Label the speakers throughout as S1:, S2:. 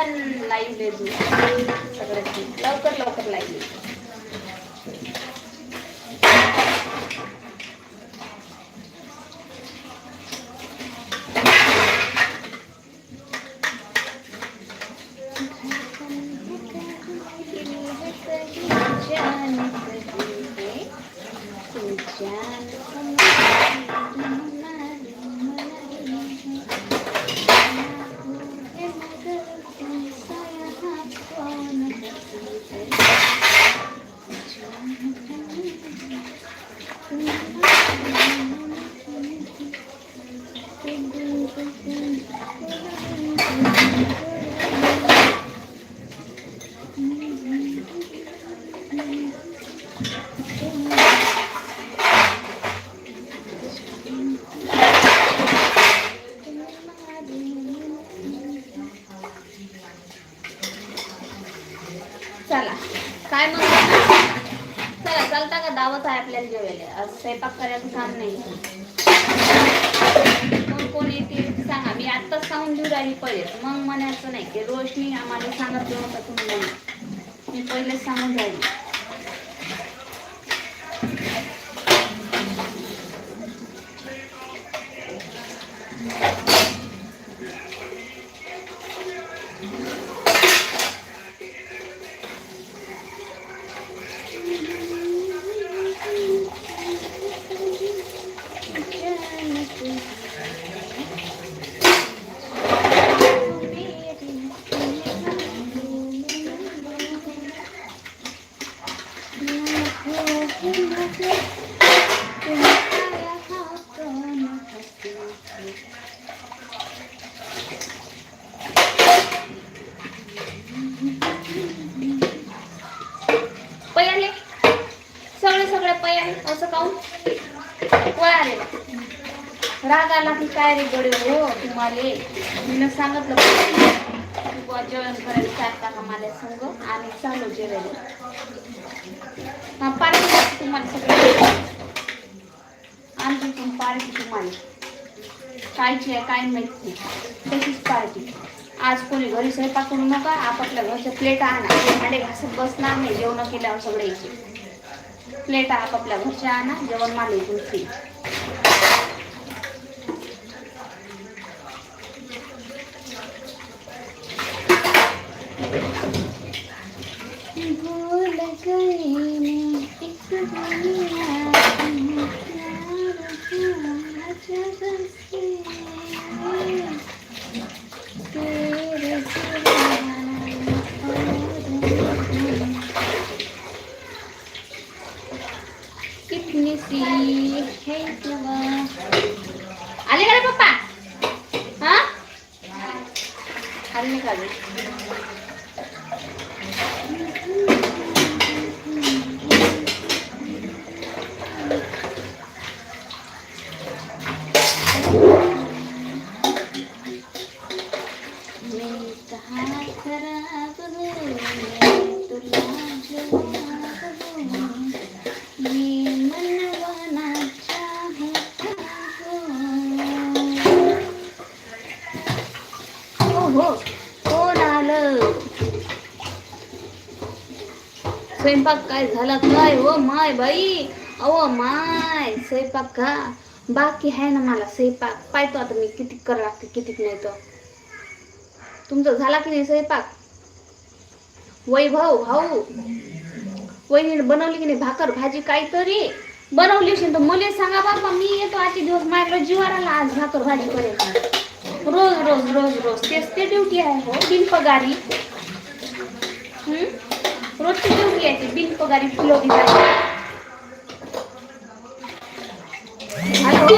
S1: पटकन लाईव्ह लेजू सगळ्यांची लवकर लवकर लाईव्ह चला. काय म्हणतो? चला चालता का? दावत आहे आपल्याला जेवायला. स्वयंपाक करायचं काम नाही. मग कोण येते सांगा मी आत्ताच सांगून देऊ राहिली पहिले. मग म्हणायचं नाही की रोशनी आम्हाला सांगत नव्हतं तुम्ही मी पहिलेच सांगून राहिली. पयाले. सगळे सगळे पयाले असं काऊन पळाले राग आला की काय रे गडे हो तुम्हाला. मी सांगितलं. की जेवण करायला चार का मला संग. आणि चालू जेवायला. हा पार्टी तुम्हाला सगळं आणखी पण पार्टी तुम्हाला. कायची आहे काय माहिती तशीच पार्टी. आज कोणी घरी स्वयंपाक करू नका आपापल्या घरच्या प्लेट आणा. भांडे घासत बसणार नाही जेवण केल्यावर सगळे यायचे प्लेट आपापल्या घरच्या आणा जेवण माले इथून फ्री भूल गई मैं इस दुनिया में प्यार हुआ जब से तेरे सिवा और कितनी सी है दुआ आले का रे पप्पा हा आले नाही का अजून? मेरी कहाँ खराब हो मैं तुला जवाब हूँ ये मनवाना चाहता हो हो कोण आलं? स्वयंपाक काय झाला काय हो माय बाई? अहो माय स्वयंपाक का? बाकी आहे ना मला स्वयंपाक. पाहतो आता मी किती करा लागते किती नाही तर. तुमचा झाला की नाही स्वयंपाक? वैभव भाऊ वहिनीने बनवली की नाही? भाकर भाजी काहीतरी. बनवली असेल तर मला सांगा बाबा. मी येतो आजचे दिवस. माझ्याकडे जीवाराला आज भाकर भाजी करेल. रोज रोज रोज रोज. तेच ते ड्युटी आहे हो बिनपगारी हम्म? रोजची ड्युटी आहे ती बिनपगारी किलो हॅलो?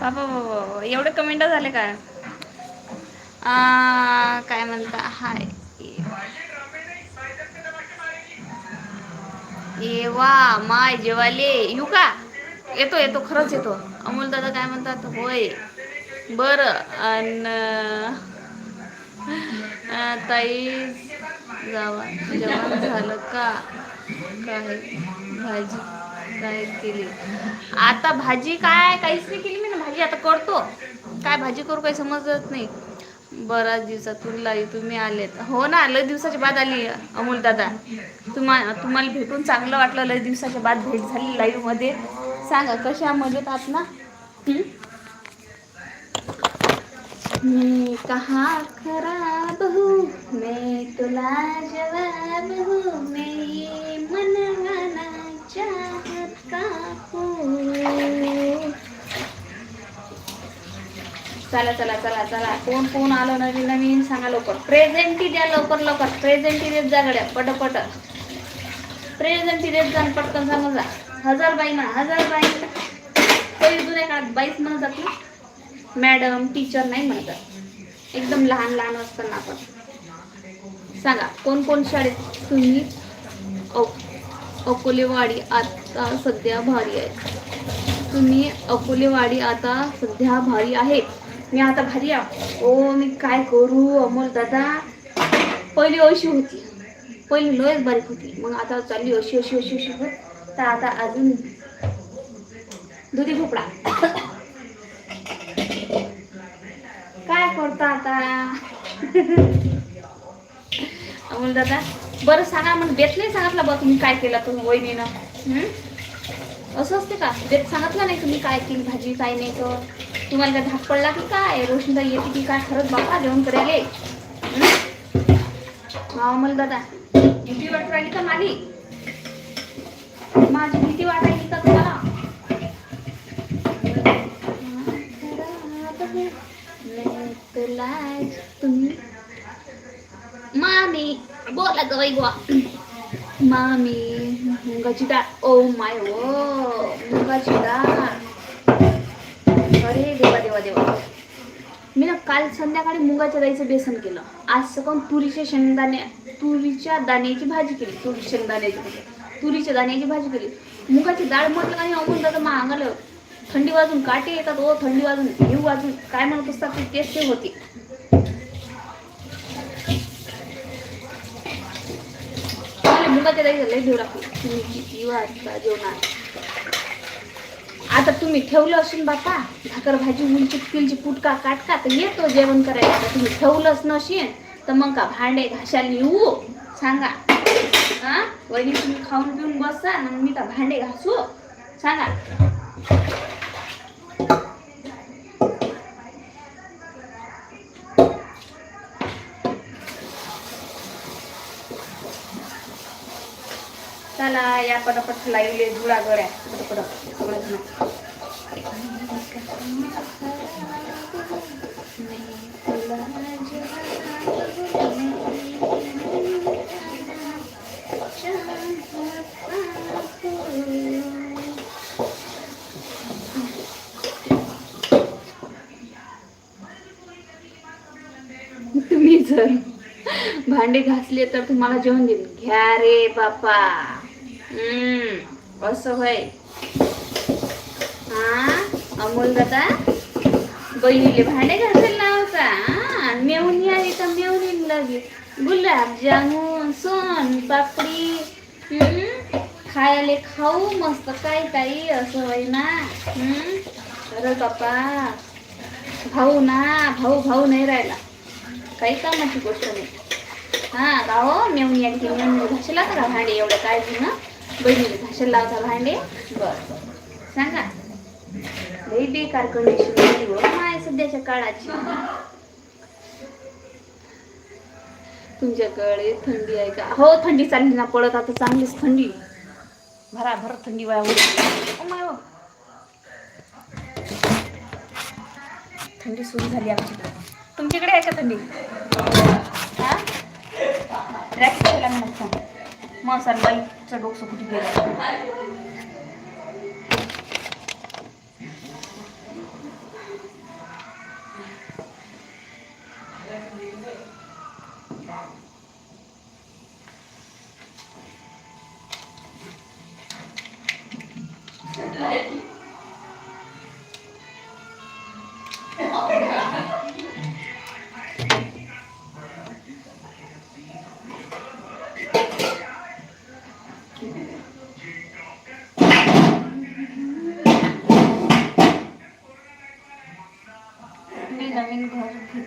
S1: बाबा एवढे कमेंट झाले काय? काय म्हणता? हाय. वा माय जेवाले. येऊ का? येतो येतो खरंच येतो. अमोल दादा काय म्हणतात? होय. बर. अन ताई जावा. जेवण झालं का? काय भाजी? काय केली? आता भाजी काय? काहीच नाही केली मी ना भाजी. आता करतो. काय भाजी करू काही समजत नाही. बराच दिवसातून लाई तुम्ही आलेत. हो ना लय दिवसाच्या बाद आली अमोल दादा. तुम्हा तुम्हाला भेटून चांगलं वाटलं लय दिवसाच्या बाद भेट झाली लाईव्हमध्ये सांगा कशा मजेत आहात ना? मी कहा खराब हूँ मैं तुला जवाब हूँ मैं ये मनवाना का हूँ? चला चला चला चला. कोण कोण आलं नवीन नवीन? सांगा लवकर. प्रेझेंटी द्या लवकर लवकर. प्रेझेंटी देत जा गड्या पट पट प्रेझेंटी देत जा पटकन सांगा जा. हजार बाई ना हजार बाई. पहिली जुन्या काळात बाईच म्हणतात ना. मॅडम टीचर नाही म्हणतात. एकदम लहान लहान असताना आपण. सांगा कोण कोण शाळेत तुम्ही? अ- अकोलेवाडी आता सध्या भारी आहे. तुम्ही अकोलेवाडी आता सध्या भारी आहे. मी आता भारी आहे. ओ मी काय करू? अमोल दादा पहिली अशी होती. पहिली लोयच बारीक होती. मग आता चालली अशी अशी अशी अशी. होत तर आता अजून दुधी भोपळा. काय करता आता? अमोल दादा बरं सांगा मग बेत नाही सांगितलं बरं तुम्ही काय केलं तुम्ही वहिनीनं? असं असते का? बेत सांगितलं नाही तुम्ही काय केली भाजी काय नाही तर? तुम्हाला काय धाक पडला की काय? रोशनदा येते की काय? खरंच बाबा जेवण करायले हं? हा? दादा भीती वाटू राहिली का माझी माझी भीती वाटायली का तुम्हाला? तुम्ही मामी बोला ग बाई बुवा. मामी मुगाची डाळ. ओ माय ओ मुगाची डाळ. मी ना काल संध्याकाळी मुगाच्या दाईचं बेसन केलं. आज सकाळ तुरीच्या शेंगदाणे तुरीच्या दाण्याची भाजी केली. तुरी शेंगदाण्याची तुरीच्या दाण्याची भाजी केली. मुगाची डाळ म्हटलं आणि अमून दादा मागालं थंडी वाजून काटे येतात. ओ थंडी वाजून घेऊ वाजून. काय म्हणत असतात ते टेस्ट होती. होते मुगाच्या दाईचं लय देऊ लागते तुम्ही किती वाजता जेवणार आता तुम्ही ठेवलं असून बापा भाकर भाजी उलची पिलची पुटका काटका तर येतो जेवण करायला. आता तुम्ही ठेवलंच नसेल तर मग का भांडे घाशाला येऊ? सांगा. हा? वहिनी तुम्ही खाऊन पिऊन बसा मग मी का भांडे घासू? सांगा. चला या पटापट लाईले जुळा गड्या पटपट. तुम्ही जर भांडे घासले तर तुम्हाला जेवण देईन. घ्या रे बापा. हम्म असं होय. हा अमोल दादा? बहिणीले भांडे घासायला लावता. आणि मेवणी आली तर मेवणी लगे गुलाबजामुन सोन पापडी. खायला खाऊ मस्त. काय काही असं होय ना अरे बापा. भाऊ ना भाऊ भाऊ नाही राहिला. काही कामाची गोष्ट नाही. हा गाव मेवणी आली की मेवणी घासायला का भांडे? एवढं काळजी ना. बहिणीला घासायला लावता भांडे. बर. सांगा. लई बेकार कंडिशन झाली हो. माय सध्याच्या काळाची. तुमच्याकडे थंडी आहे का? हो थंडी चालली ना पडत आता चांगलीच थंडी. भराभर थंडी वाया माय हो. थंडी सुरू झाली आमच्याकडे. तुमच्याकडे आहे का थंडी? हा? केला ना मग सर बाईचं डोकं कुठे गेलं.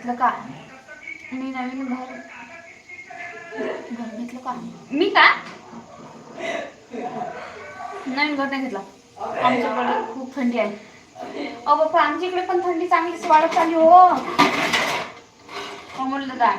S1: घेतलं का? मी नवीन घर घर घेतलं का? मी का? नवीन घर नाही घेतला. आमच्याकडे खूप थंडी आहे. अ बाप्पा आमच्या इकडे पण थंडी चांगलीच वाढत चालली हो. म्हणलं काय